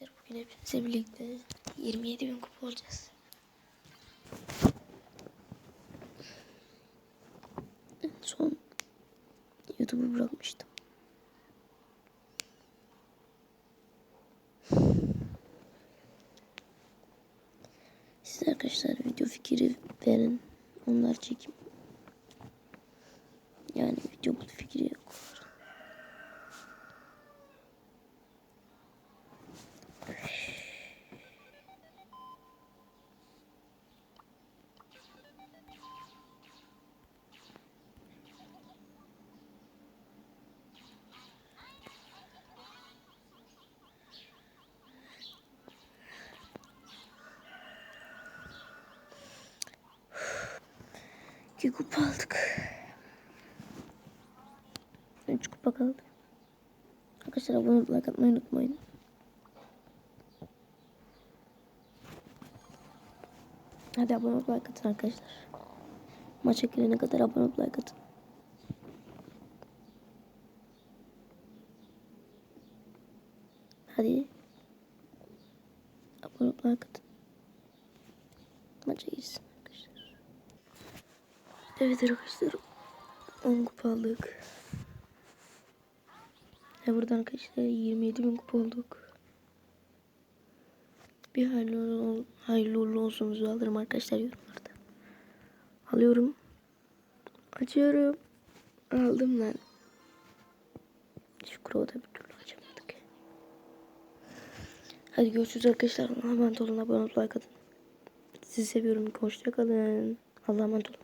Bugün hepimizle birlikte 27 bin kupa olacağız. En son YouTube'u bırakmıştım. Siz arkadaşlar video fikri verin. Onlar çekim. Yani video fikri yok. İki kupa aldık. Üç kupa kaldı. Arkadaşlar abone olup like atmayı unutmayın. Hadi abone olup like atın arkadaşlar. Maça girene kadar abone olup like atın. Hadi. Abone olup like atın. Maça girsin. Evet arkadaşlar. 10 kupa aldık. Ve buradan arkadaşlar 27 bin kupa olduk. Bir hayırlı, hayırlı uğurlu olsunuzu alırım arkadaşlar yorumlarda. Alıyorum. Açıyorum. Aldım lan. Şu krovu da bir türlü açamadık. Hadi görüşürüz arkadaşlar. Allah'a emanet olun. Abone olup like atın. Sizi seviyorum. Hoşça kalın. Allah'a emanet olun.